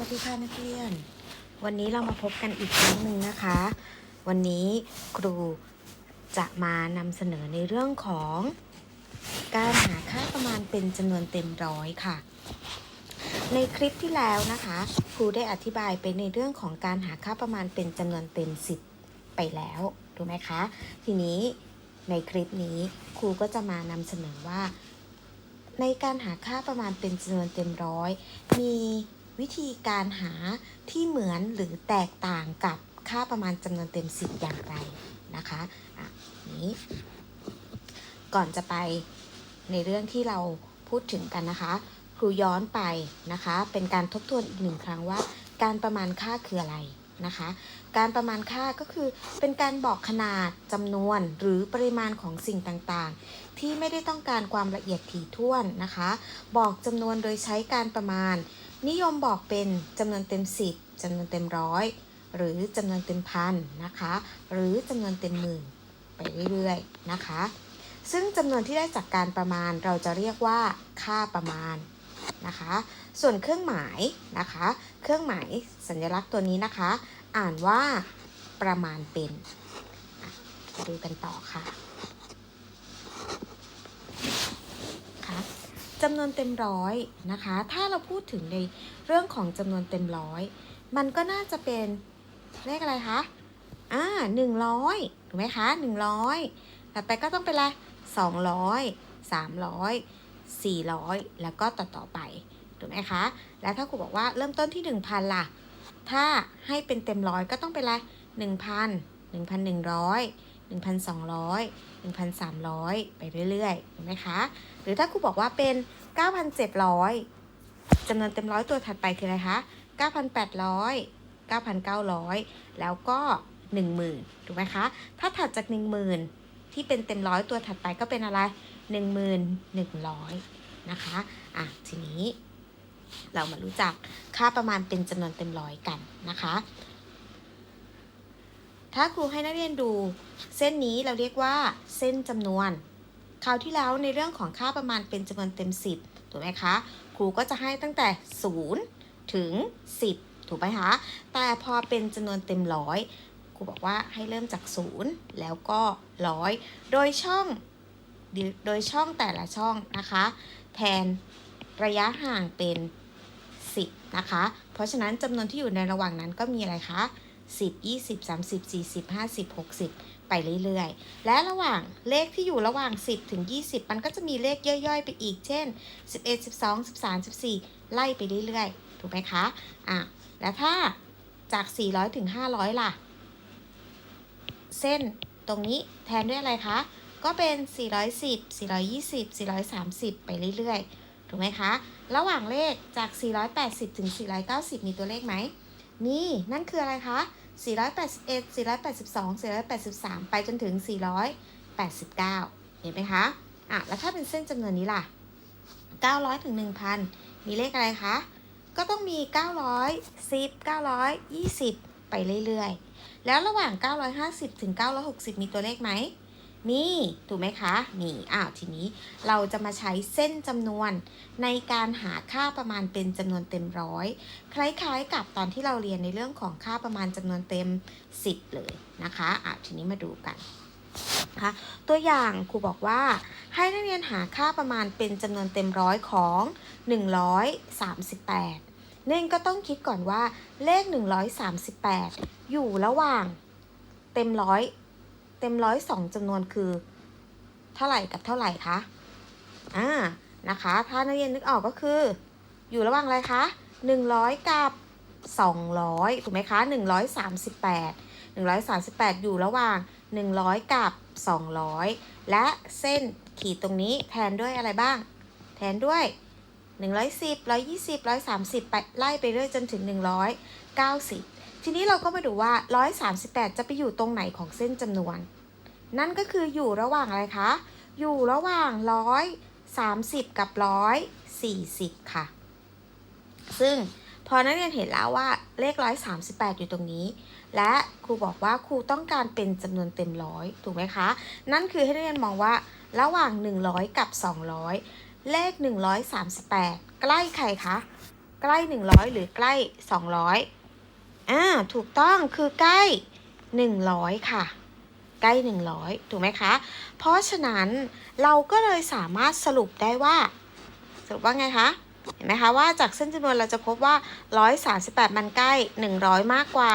วัสดีค่ะนักเรียน วันนี้เรามาพบกันอีกครั้งหนึ่งนะคะ วันนี้ครูจะมานำเสนอในเรื่องของ การหาค่าประมาณเป็นจำนวนเต็มร้อยค่ะ ในคลิปที่แล้วนะคะ ครูได้อธิบายไปในเรื่องของการหาค่าประมาณเป็นจำนวนเต็ม 10 ไปแล้วถูกไหมคะ ทีนี้ในคลิปนี้ครูก็จะมานำเสนอว่า ในการหาค่าประมาณเป็นจำนวนเต็มร้อย มี วิธีการหาที่เหมือนหรือแตกต่างกับค่าประมาณจำนวนเต็มสิบอย่างไรนะคะอะนี้ ก่อนจะไปในเรื่องที่เราพูดถึงกันนะคะครูย้อนไปนะคะ เป็นการทบทวนอีกหนึ่งครั้งว่า การประมาณค่าคืออะไรนะคะ การประมาณค่าก็คือเป็นการบอกขนาดจำนวนหรือปริมาณของสิ่งต่างๆ ที่ไม่ได้ต้องการความละเอียดถี่ถ้วนนะคะ บอกจำนวนโดยใช้การประมาณ นิยมบอกเป็นจำนวนเต็ม 10จำนวนเต็มร้อยหรือจำนวนเต็มพันนะคะ หรือจำนวนเต็มหมื่นไปเรื่อยๆนะคะ ซึ่งจำนวนที่ได้จากการประมาณเราจะเรียกว่าค่าประมาณนะคะ ส่วนเครื่องหมายนะคะ เครื่องหมายสัญลักษณ์ตัวนี้นะคะ อ่านว่าประมาณเป็นดูกันต่อค่ะ จำนวนเต็มร้อยนะคะ ถ้าเราพูดถึงในเรื่องของจำนวนเต็มร้อย มันก็น่าจะเป็นเลขอะไรคะ อ่าหนึ่งร้อยถูกไหมคะหนึ่งร้อยต่อไปก็ต้องเป็นอะไรสองร้อยสามร้อยสี่ร้อยแล้วก็ต่อต่อไป ถูกไหมคะ แล้วถ้าครูบอกว่าเริ่มต้นที่หนึ่งพันล่ะ ถ้าให้เป็นเต็มร้อยก็ต้องเป็นอะไรหนึ่งพันหนึ่งพันหนึ่งร้อยหนึ่งพันสองร้อย หนึ่งพันสามร้อยไปเรื่อยๆถูกไหมคะ หรือถ้าครูบอกว่าเป็นเก้าพันเจ็ดร้อยจำนวนเต็มร้อยตัวถัดไปคืออะไรคะเก้าพันแปดร้อยเก้าพันเก้าร้อยแล้วก็หนึ่งหมื่นถูกไหมคะ ถ้าถัดจากหนึ่งหมื่นที่เป็นเต็มร้อยตัวถัดไปก็เป็นอะไรหนึ่งหมื่นหนึ่งร้อยนะคะ อะ ทีนี้ เรามารู้จักค่าประมาณเป็นจำนวนเต็มร้อยกันนะคะ ถ้าครูให้นักเรียนดู เส้นนี้เราเรียกว่า เส้นจำนวนคราวที่แล้วในเรื่องของค่าประมาณเป็นจำนวนเต็ม 10 ถูกไหมคะ ครูก็จะให้ตั้งแต่ 0 ถึง 10 ถูกไหมคะ แต่พอเป็นจำนวนเต็มร้อยครูบอกว่าให้เริ่มจาก 0 แล้วก็ร้อยโดยช่องโดยช่องแต่ละช่องนะคะ แทนระยะห่างเป็น 10 นะคะ เพราะฉะนั้นจำนวนที่อยู่ในระหว่างนั้นก็มีอะไรคะ 10 20 30 40 50 60 ไปเรื่อยๆ และระหว่างเลขที่อยู่ระหว่าง 10 ถึง 20 มันก็จะมีเลขย่อยๆ ไปอีก เช่น 11 12 13 14 ไล่ไปเรื่อยๆ ถูกไหมคะ อะ แล้วถ้าจาก 400 ถึง 500 ล่ะ เส้นตรงนี้แทนด้วยอะไรคะ ก็เป็น 410 420 430 ไปเรื่อยๆ ถูกไหมคะ ระหว่างเลขจาก 480 ถึง 490 มีตัวเลขไหม มีนั่นคืออะไรคะ 481 482 483 ไปจนถึง 489 เห็นไหมคะอะแล้วถ้าเป็นเส้นจำนวนนี้ล่ะ 900ถึง1,000 มีเลขอะไรคะ ก็ต้องมี 910 920 ไปเรื่อยๆ แล้วระหว่าง 950ถึง960 มีตัวเลขไหม มีถูกไหมคะมีอ้าวทีนี้เราจะมาใช้เส้นจำนวนในการหาค่าประมาณเป็นจำนวนเต็มร้อยคล้ายๆ กับตอนที่เราเรียนในเรื่องของค่าประมาณจำนวนเต็ม 10 เลยนะคะอะทีนี้มาดูกันคะตัวอย่างครูบอกว่าให้นักเรียนหาค่าประมาณเป็นจำนวนเต็มร้อยของ 138 เน่นก็ต้องคิดก่อนว่าเลข 138 อยู่ระหว่างเต็มร้อย เต็มร้อยสองจำนวนคือ เท่าไหร่กับเท่าไหร่คะ อ่า นะคะ ถ้านักเรียนนึกออกก็คือ อยู่ระหว่างอะไรคะ100กับ200ถูกไหมคะ138 138อยู่ระหว่าง100กับ200และเส้นขีดตรงนี้แทนด้วยอะไรบ้าง แทนด้วย110 120 130ไปไล่ไปเรื่อยจนถึง190 ทีนี้เราก็มาดูว่า 138 จะไปอยู่ตรงไหนของเส้นจำนวน นั่นก็คืออยู่ระหว่างอะไรคะ อยู่ระหว่าง 130 กับ 140 ค่ะ ซึ่งพอนักเรียนเห็นแล้วว่าเลข 138 อยู่ตรงนี้ และครูบอกว่าครูต้องการเป็นจำนวนเต็มร้อยถูกไหมคะ นั่นคือให้นักเรียนมองว่าระหว่าง 100 กับ 200 เลข 138 ใกล้ใครคะ ใกล้ 100 หรือใกล้ 200 อ่าถูกต้องคือใกล้ 100 ค่ะ ใกล้ 100 ถูกไหมคะ เพราะฉะนั้นเราก็เลยสามารถสรุปได้ว่า สรุปว่าไงคะ เห็นไหมคะว่าจากเส้นจำนวนเราจะพบว่า 138 มันใกล้ 100 มากกว่า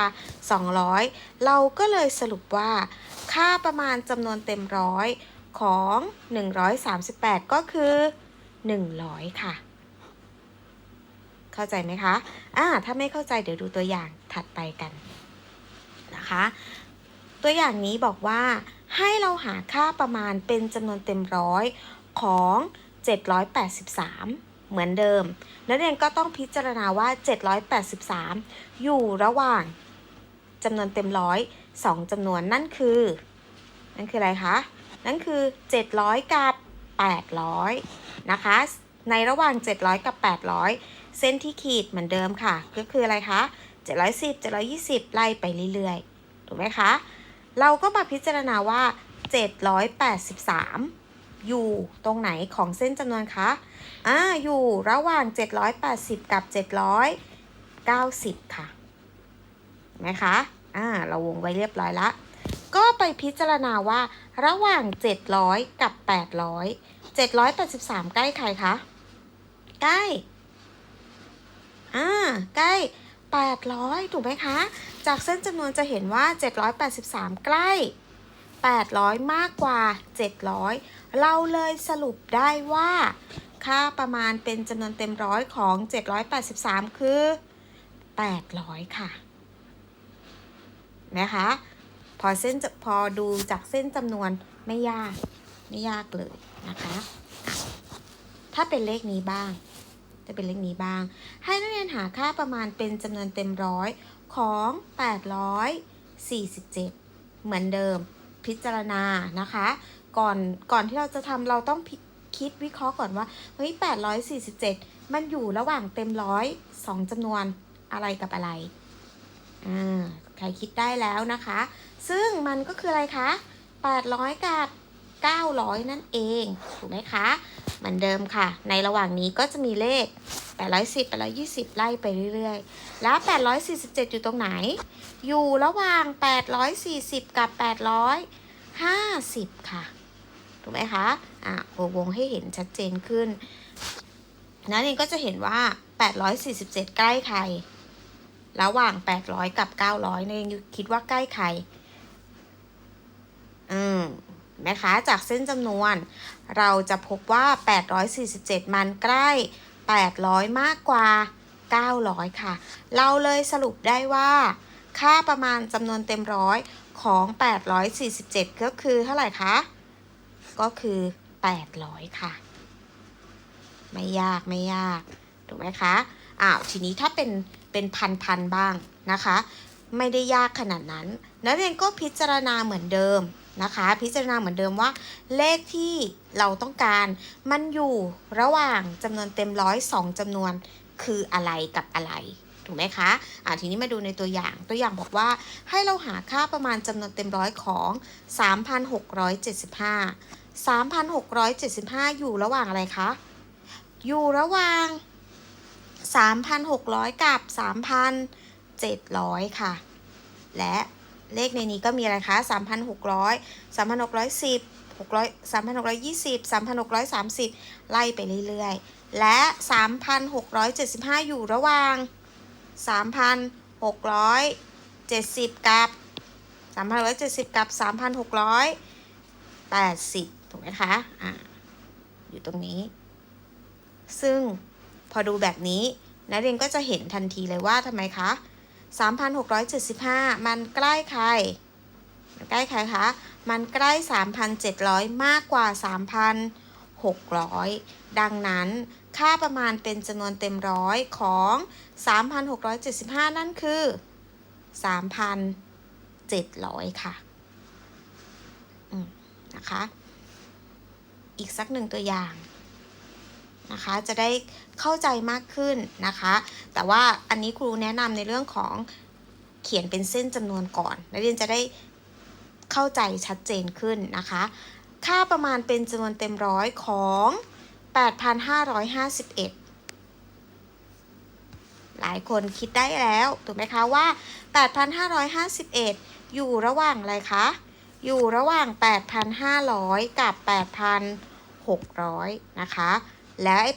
200 เราก็เลยสรุปว่า ค่าประมาณจำนวนเต็มร้อยของ 138 ก็คือ 100 ค่ะ เข้าใจไหมคะอ่าถ้าไม่เข้าใจเดี๋ยวดูตัวอย่างถัดไปกันนะคะ ตัวอย่างนี้บอกว่าให้เราหาค่าประมาณเป็นจำนวนเต็มร้อยของ 783เหมือนเดิม นักเรียนก็ต้องพิจารณาว่า 783 อยู่ระหว่างจำนวนเต็มร้อยสองจำนวนนั่นคือ นั่นคืออะไรคะ นั่นคือ 700 กับ 800 นะคะ ในระหว่าง 700 กับ 800 เส้นที่ขีดเหมือนเดิมค่ะ ก็คืออะไรคะ 710 720 ไล่ไปเรื่อยๆ ถูกไหมคะ เราก็มาพิจารณาว่า 783 อยู่ตรงไหนของเส้นจำนวนคะ อ่า อยู่ระหว่าง 780 กับ 790 ค่ะเห็นไหมคะ อ่า เราวงไว้เรียบร้อยละ ก็ไปพิจารณาว่าระหว่าง 700 กับ 800 783 ใกล้ใครคะ ใกล้ อ่าใกล้ 800 ถูกไหมคะ จากเส้นจำนวนจะเห็นว่า 783 ใกล้ 800 มากกว่า 700 เราเลยสรุปได้ว่า ค่าประมาณเป็นจำนวนเต็มร้อยของ 783 คือ 800 ค่ะนะคะพอเส้นพอดูจากเส้นจำนวนไม่ยาก ไม่ยากเลยนะคะ ถ้าเป็นเลขนี้บ้าง จะเป็นเลขนี้บ้าง ให้นักเรียนหาค่าประมาณเป็นจำนวนเต็มร้อยของ 847 เหมือนเดิม พิจารณานะคะ ก่อนก่อนที่เราจะทำเราต้องคิดวิเคราะห์ก่อนว่าเฮ้ย847 มันอยู่ระหว่างเต็มร้อยสองจำนวนอะไรกับอะไรอ่าใครคิดได้แล้วนะคะ ซึ่งมันก็คืออะไรคะ800 กับ 900 นั่นเอง ถูกไหมคะ เหมือนเดิมค่ะ ในระหว่างนี้ก็จะมีเลข 810 820 ไล่ไปเรื่อยๆ แล้ว 847 อยู่ตรงไหน อยู่ระหว่าง 840 กับ 850 ค่ะ ถูกไหมคะ อะโวงให้เห็นชัดเจนขึ้น นั้นเองก็จะเห็นว่า 847 ใกล้ใคร ระหว่าง 800 กับ 900เนี่ยคิดว่าใกล้ใคร อืม นะคะ จากเส้นจำนวน เราจะพบว่า 847 มันใกล้ 800 มากกว่า 900 ค่ะ เราเลยสรุปได้ว่า ค่าประมาณจำนวนเต็มร้อยของ 847 ก็คือเท่าไหร่คะ ก็คือ 800 ค่ะ ไม่ยากไม่ยาก ถูกไหมคะ อ้าว ทีนี้ถ้าเป็นเป็นพันพันบ้างนะคะ ไม่ได้ยากขนาดนั้น นักเรียนก็พิจารณาเหมือนเดิม นะคะ พิจารณาเหมือนเดิมว่า เลขที่เราต้องการมันอยู่ระหว่างจำนวนเต็มร้อยสองจำนวนคืออะไรกับอะไรถูกไหมคะอ่าทีนี้มาดูในตัวอย่าง ตัวอย่างบอกว่าให้เราหาค่าประมาณจำนวนเต็มร้อยของ 3,675 3,675 อยู่ระหว่างอะไรคะ อยู่ระหว่าง 3,600 กับ 3,700 ค่ะ และ เลขในนี้ก็มีอะไรคะ 3,600 3,610 600 3,620 3,630 ไล่ไปเรื่อยๆ และ 3,675 อยู่ระหว่าง 3,670 กับ 3,670 กับ 3,680 ถูกไหมคะอ่าอยู่ตรงนี้ ซึ่งพอดูแบบนี้นักเรียนก็จะเห็นทันทีเลยว่าทำไมคะ 3,675 มันใกล้ใคร มันใกล้ใครคะ มันใกล้ 3,700 มากกว่า 3,600 ดังนั้นค่าประมาณเป็นจำนวนเต็มร้อยของ 3,675 นั่นคือ 3,700 ค่ะอืมนะคะ อีกสักหนึ่งตัวอย่าง นะคะ จะได้เข้าใจมากขึ้นนะคะ แต่ว่าอันนี้ครูแนะนำในเรื่องของเขียนเป็นเส้นจำนวนก่อนนักเรียนจะได้เข้าใจชัดเจนขึ้นนะคะ ค่าประมาณเป็นจำนวนเต็มร้อยของ 8,551ายคนคิดได้แล้วถูกไหมคะว่า 8,551 อยู่ระหว่างอะไรคะ อยู่ระหว่าง 8,500 กับ 8,600 นะคะ แล้วไอ้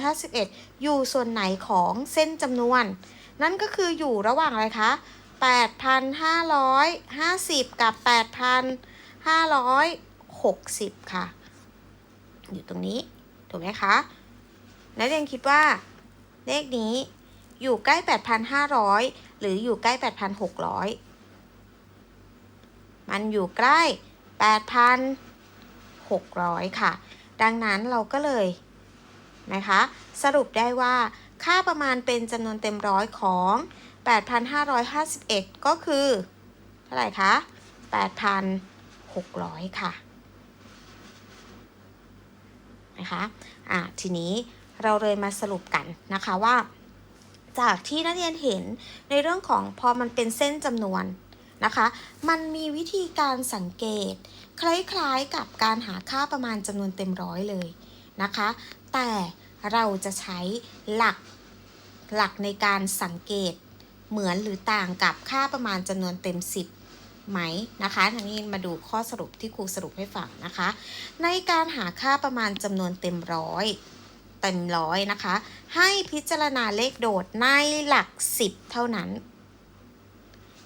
8,551 อยู่ส่วนไหนของเส้นจำนวน นั่นก็คืออยู่ระหว่างอะไรคะ 8,550 กับ 8,560 ค่ะ อยู่ตรงนี้ ถูกไหมคะ นักเรียนคิดว่า เลขนี้อยู่ใกล้ 8,500 หรืออยู่ใกล้ 8,600 มันอยู่ใกล้ 8,600 ค่ะ ดังนั้นเราก็เลย นะคะ สรุปได้ว่าค่าประมาณเป็นจำนวนเต็มร้อยของ 8,551 ก็คือ เท่าไหร่คะ 8,600 ค่ะ นะคะ อะ ทีนี้เราเลยมาสรุปกันนะคะว่า จากที่นักเรียนเห็นในเรื่องของพอมันเป็นเส้นจำนวนนะคะ มันมีวิธีการสังเกต คล้ายๆกับการหาค่าประมาณจำนวนเต็มร้อยเลยนะคะ แต่เราจะใช้หลักหลักในการสังเกตเหมือนหรือต่างกับค่าประมาณจำนวนเต็ม 10 ไหมนะคะทีนี้มาดูข้อสรุปที่ครูสรุปให้ฟังนะคะ ในการหาค่าประมาณจำนวนเต็มร้อยเต็มร้อยนะคะ ให้พิจารณาเลขโดดในหลัก 10 เท่านั้น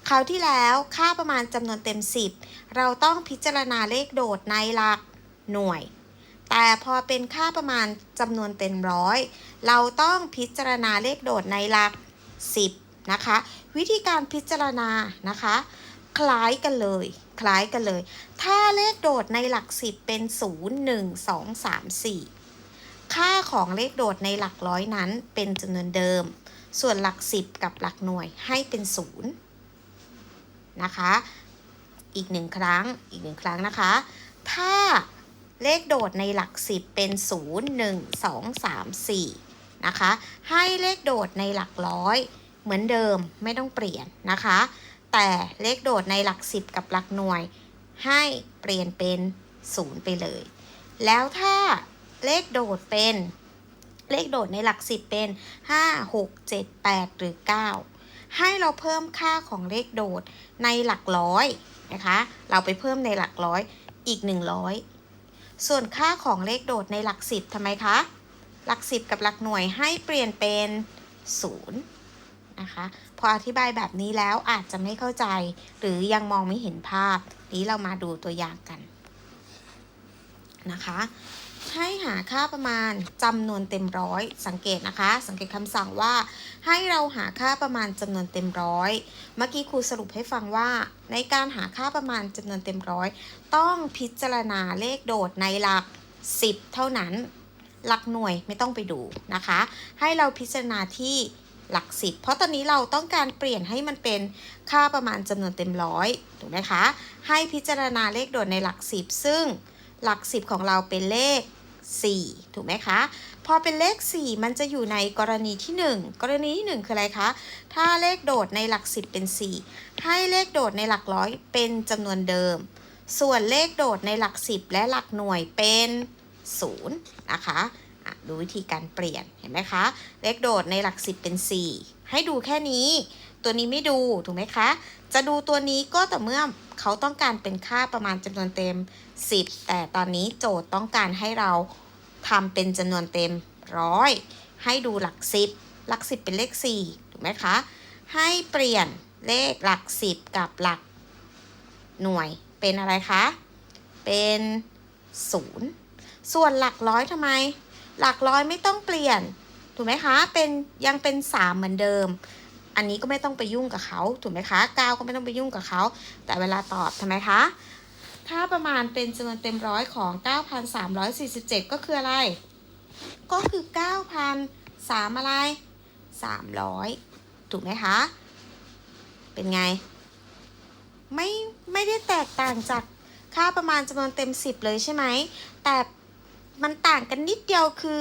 คราวที่แล้วค่าประมาณจำนวนเต็ม 10 เราต้องพิจารณาเลขโดดในหลักหน่วย แต่พอเป็นค่าประมาณจำนวนเต็มร้อย เราต้องพิจารณาเลขโดดในหลัก 10 นะคะ วิธีการพิจารณานะคะ คล้ายกันเลย คล้ายกันเลย ถ้าเลขโดดในหลัก 10 เป็น 0 1 2 3 4 ค่าของเลขโดดในหลักร้อยนั้นเป็นจำนวนเดิม ส่วนหลัก 10 กับหลักหน่วยให้เป็น0นะคะ อีกหนึ่งครั้ง อีกหนึ่งครั้งนะคะ ถ้า เลขโดดในหลัก 10 เป็น 0 1 2 3 4 นะคะ ให้เลขโดดในหลักร้อยเหมือนเดิมไม่ต้องเปลี่ยนนะคะ แต่เลขโดดในหลัก 10 กับหลักหน่วย ให้เปลี่ยนเป็น 0 ไปเลย แล้วถ้าเลขโดดเป็น เลขโดดในหลัก 10 เป็น 5 6 7 8 หรือ 9 ให้เราเพิ่มค่าของเลขโดดในหลักร้อยนะคะ เราไปเพิ่มในหลักร้อยอีก 100 ส่วนค่าของเลขโดดในหลักสิบทำไมคะ หลักสิบกับหลักหน่วยให้เปลี่ยนเป็น0นะคะพออธิบายแบบนี้แล้วอาจจะไม่เข้าใจ หรือยังมองไม่เห็นภาพ นี้เรามาดูตัวอย่างกันนะคะ ให้หาค่าประมาณจำนวนเต็มร้อยสังเกตนะคะ สังเกตคำสั่งว่า ให้เราหาค่าประมาณจำนวนเต็มร้อยเมื่อกี้ครูสรุปให้ฟังว่า ในการหาค่าประมาณจำนวนเต็มร้อยต้องพิจารณาเลขโดดในหลัก 10 เท่านั้น หลักหน่วยไม่ต้องไปดูนะคะ ให้เราพิจารณาที่หลัก10เพราะตอนนี้เราต้องการเปลี่ยนให้มันเป็นค่าประมาณจำนวนเต็มร้อยถูกไหมคะ ให้พิจารณาเลขโดดในหลัก10ซึ่ง หลัก 10 ของเราเป็นเลข 4 ถูกไหมคะ พอเป็นเลข 4 มันจะอยู่ในกรณีที่ 1 กรณีที่ 1 คืออะไรคะ ถ้าเลขโดดในหลัก 10 เป็น 4 ให้เลขโดดในหลักร้อยเป็นจำนวนเดิม ส่วนเลขโดดในหลัก 10 และหลักหน่วยเป็น0นะคะอะดูวิธีการเปลี่ยนเห็นไหมคะ เลขโดดในหลัก 10 เป็น 4 ให้ดูแค่นี้ ตัวนี้ไม่ดูถูกไหมคะ จะดูตัวนี้ก็แต่เมื่อเขาต้องการเป็นค่าประมาณจำนวนเต็ม 10 แต่ตอนนี้โจทย์ต้องการให้เราทำเป็นจำนวนเต็มร้อยให้ดูหลัก 10 หลัก 10 เป็นเลข4ถูกไหมคะ ให้เปลี่ยนเลขหลัก 10 กับหลักหน่วยเป็นอะไรคะ เป็น 0 ส่วนหลักร้อยทำไม หลักร้อยไม่ต้องเปลี่ยน ถูกไหมคะ เป็นยังเป็น 3 เหมือนเดิม อันนี้ก็ไม่ต้องไปยุ่งกับเขา ถูกไหมคะ 9 ก็ไม่ต้องไปยุ่งกับเขา แต่เวลาตอบทำไมคะ ถ้าประมาณเป็นจำนวนเต็มร้อยของ 9,347 ก็คืออะไร ก็คือ9,000 3อะไร 300 ถูกไหมคะ เป็นไง ไม่ไม่ได้แตกต่างจากค่าประมาณจำนวนเต็ม 10 เลยใช่ไหม แต่มันต่างกันนิดเดียวคือ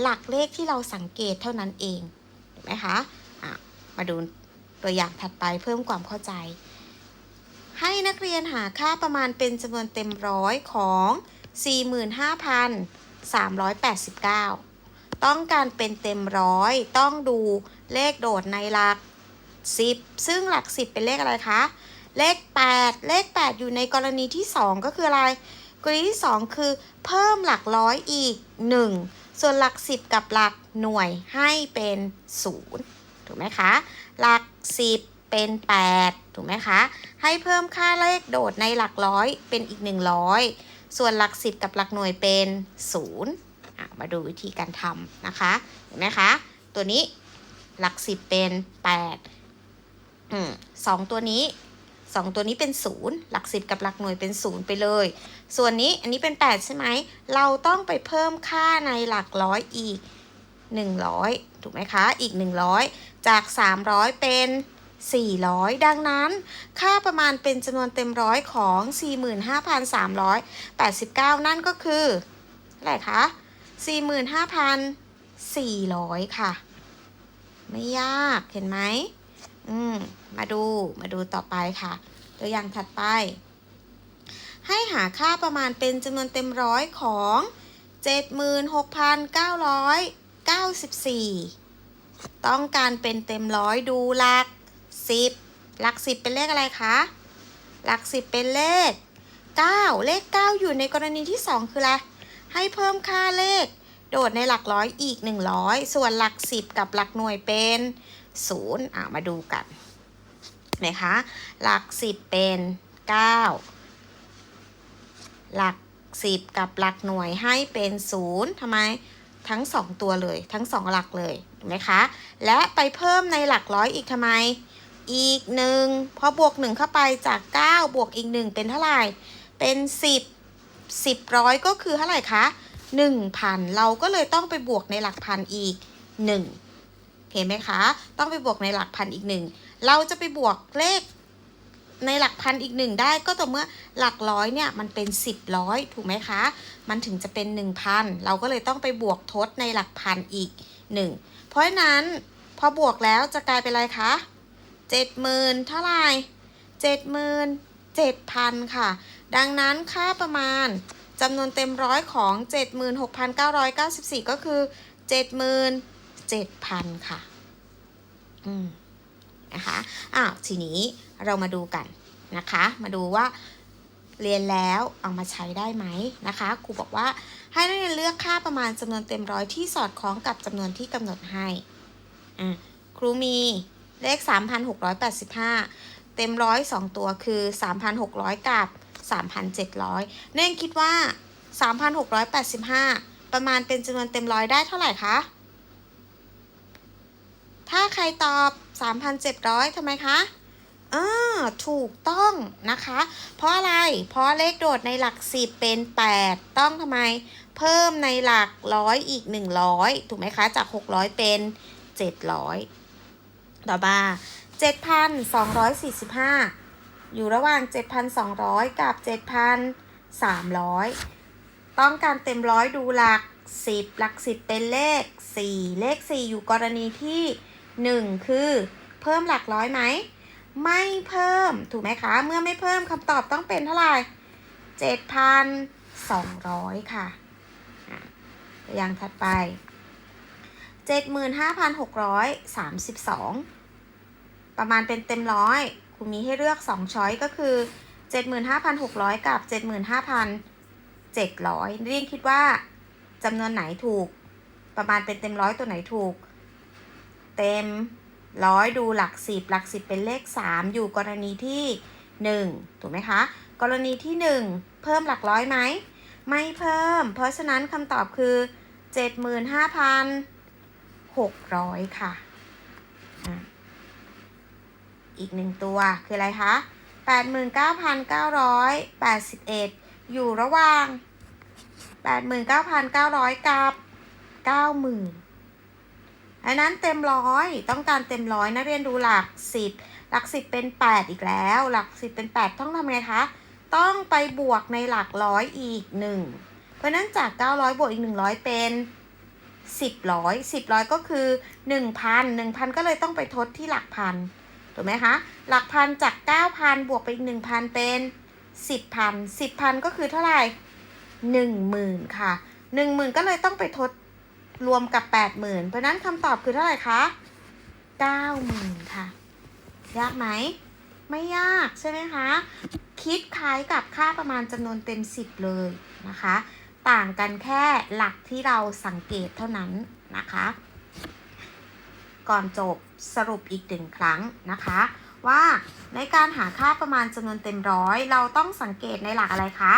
หลักเลขที่เราสังเกตเท่านั้นเอง ถูกไหมคะะมาดูตัวอย่างถัดไปเพิ่มความเข้าใจ ให้นักเรียนหาค่าประมาณเป็นจำนวนเต็มร้อยของ 45,389 ต้องการเป็นเต็มร้อยต้องดูเลขโดดในหลัก 10 ซึ่งหลัก 10 เป็นเลขอะไรคะ เลข 8 เลข 8 อยู่ในกรณีที่ 2 ก็คืออะไร กรณีที่ 2 คือ เพิ่มหลักร้อยอีก 1 ส่วนหลัก 10 กับหลักหน่วยให้เป็น 0 ถูกไหมคะ หลัก 10 เป็น 8 ถูกไหมคะ ให้เพิ่มค่าเลขโดดในหลักร้อยเป็นอีก 100 ส่วนหลัก10กับหลักหน่วยเป็น0อะมาดูวิธีการทำนะคะเห็นไหมคะ ตัวนี้หลัก10เป็น8อืมสองตัวนี้สองตัวนี้เป็น 0 หลัก 10 กับหลักหน่วยเป็น 0 ไปเลย ส่วนนี้อันนี้เป็น 8 ใช่ไหม เราต้องไปเพิ่มค่าในหลักร้อยอีก 100 ถูกไหมคะ อีก 100 จาก 300 เป็น 400 ดังนั้น ค่าประมาณเป็นจำนวนเต็มร้อยของ 45,389 นั่นก็คืออะไรคะ 45,400 ค่ะ ไม่ยากเห็นไหมอืมมาดูมาดูต่อไปค่ะ ตัวอย่างถัดไป ให้หาค่าประมาณเป็นจำนวนเต็มร้อยของ 76,994 ต้องการเป็นเต็มร้อยดูหลัก 10หลัก10เป็นเลขอะไรคะ หลัก10เป็นเลข 9 เลข 9 อยู่ในกรณีที่ 2 คืออะไรให้เพิ่มค่าเลข โดดในหลักร้อยอีก 100 ส่วนหลัก 10 กับหลักหน่วยเป็น0อะมาดูกันไหนคะ หลัก 10 เป็น 9 หลัก 10 กับหลักหน่วยให้เป็น0ทำไมทั้ง 2 ตัวเลยทั้ง 2 หลักเลยเห็นไหมคะ และไปเพิ่มในหลักร้อยอีกทำไม อีก1พอบวก1เข้าไปจาก9บวกอีก1เป็นเท่าไหร่ เป็น10 10ร้อยก็คือเท่าไหร่คะ1,000เราก็เลยต้องไปบวกในหลักพันอีก1เห็นไหมคะ ต้องไปบวกในหลักพันอีก1เราจะไปบวกเลขในหลักพันอีก1ได้ก็ต่อเมื่อหลักร้อยเนี่ยมันเป็น10ร้อยถูกไหมคะ มันถึงจะเป็น1,000เราก็เลยต้องไปบวกทดในหลักพันอีก1เพราะฉะนั้นพอบวกแล้วจะกลายเป็นอะไรคะ 70,000เท่าไหร่77,000ค่ะ ดังนั้นค่าประมาณจำนวนเต็มร้อยของ 76,994 ก็คือ 77,000 ค่ะ อืม นะคะ อ้าว ทีนี้เรามาดูกันนะคะ มาดูว่าเรียนแล้วเอามาใช้ได้ไหมนะคะ ครูบอกว่าให้นักเรียนเลือกค่าประมาณจำนวนเต็มร้อยที่สอดคล้องกับจำนวนที่กำหนดให้ อะครูมี เลข 3,685 เต็มร้อยสองตัวคือ 3,600 กับ 3,700 เน่นคิดว่า 3,685 ประมาณเป็นจำนวนเต็มร้อยได้เท่าไหร่คะ ถ้าใครตอบ 3,700ทำไมคะอ่าถูกต้องนะคะ เพราะอะไร เพราะเลขโดดในหลัก 10 เป็น 8 ต้องทำไม เพิ่มในหลักร้อยอีก 100 ถูกไหมคะ จาก 600 เป็น 700 ต่อมา 7,245 อยู่ระหว่าง 7,200 กับ 7,300 ต้องการเต็มร้อยดูหลัก 10 หลัก 10 เป็นเลข 4 เลข 4 อยู่กรณีที่ 1 คือ เพิ่มหลักร้อยไหม ไม่เพิ่ม ถูกไหมคะ เมื่อไม่เพิ่มคำตอบต้องเป็นเท่าไหร่ 7,200 ค่ะอะตัวอย่างถัดไป 75,632 ประมาณเป็นเต็มร้อยคุณมีให้เลือก 2 ช้อยก็คือ 75,600 กับ 75,700เรียนคิดว่าจำนวนไหนถูก ประมาณเป็นเต็มร้อยตัวไหนถูก เต็มร้อยดูหลักสิบหลักสิบเป็นเลข 3 อยู่กรณีที่ 1 ถูกไหมคะ กรณีที่ 1 เพิ่มหลักร้อยไหม ไม่เพิ่ม เพราะฉะนั้นคำตอบคือ 600 ค่ะ อีกหนึ่งตัวคืออะไรคะ 89,981 อยู่ระหว่าง 89,900 กับ 90,000อันนั้นเต็มร้อยต้องการเต็มร้อยนักเรียนดูหลัก 10 หลัก 10 เป็น 8 อีกแล้ว หลัก 10 เป็น 8 ต้องทำไงคะ ต้องไปบวกในหลักร้อยอีก 1 เพราะฉะนั้นจาก 900 บวกอีก 100 เป็น 10ร้อย10ร้อยก็คือ 1,000 1,000 ก็เลยต้องไปทดที่หลักพันถูกไหมคะ หลักพันจาก 9,000 บวกไปอีก1,000 เป็น 10,000 10,000 ก็คือเท่าไหร่10,000 ค่ะ 10,000 ก็เลยต้องไปทดรวมกับ 80,000 เพราะนั้นคำตอบคือเท่าไหร่คะเก้าหมื่นค่ะ ยากไหม ไม่ยากใช่ไหมคะ คิดคล้ายกับค่าประมาณจำนวนเต็ม 10 เลยนะคะ ต่างกันแค่หลักที่เราสังเกตเท่านั้นนะคะ ก่อนจบสรุปอีกหนึ่งครั้งนะคะ ว่าในการหาค่าประมาณจำนวนเต็มร้อย เราต้องสังเกตในหลักอะไรคะ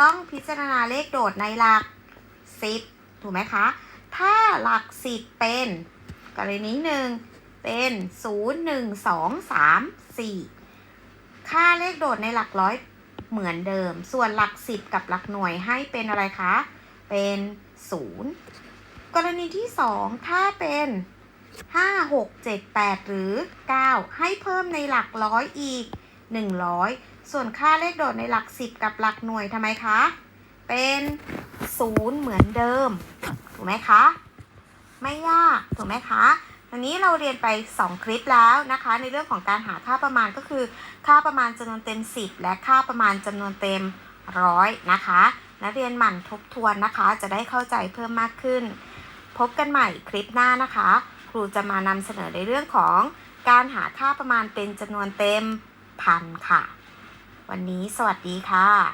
ต้องพิจารณาเลขโดดในหลัก 10 ถูกไหมคะ ถ้าหลัก 10 เป็นกรณีหนึ่งเป็น 0 1 2 3 4 ค่าเลขโดดในหลักร้อย เหมือนเดิม ส่วนหลัก10กับหลักหน่วยให้เป็นอะไรคะ เป็น0กรณีที่2ถ้าเป็น5 6 7 8หรือ9ให้เพิ่มในหลักร้อยอีก100ส่วนค่าเลขโดดในหลัก10กับหลักหน่วยทำไมคะ เป็น0เหมือนเดิม ถูกไหมคะ ไม่ยาก ถูกไหมคะ อันนี้เราเรียนไป 2 คลิปแล้วนะคะ ในเรื่องของการหาค่าประมาณก็คือ ค่าประมาณจำนวนเต็ม 10 และค่าประมาณจำนวนเต็มร้อยนะคะนักเรียนหมั่นทบทวนนะคะ จะได้เข้าใจเพิ่มมากขึ้น พบกันใหม่คลิปหน้านะคะ ครูจะมานำเสนอในเรื่องของการหาค่าประมาณเป็นจำนวนเต็มพันค่ะ วันนี้สวัสดีค่ะ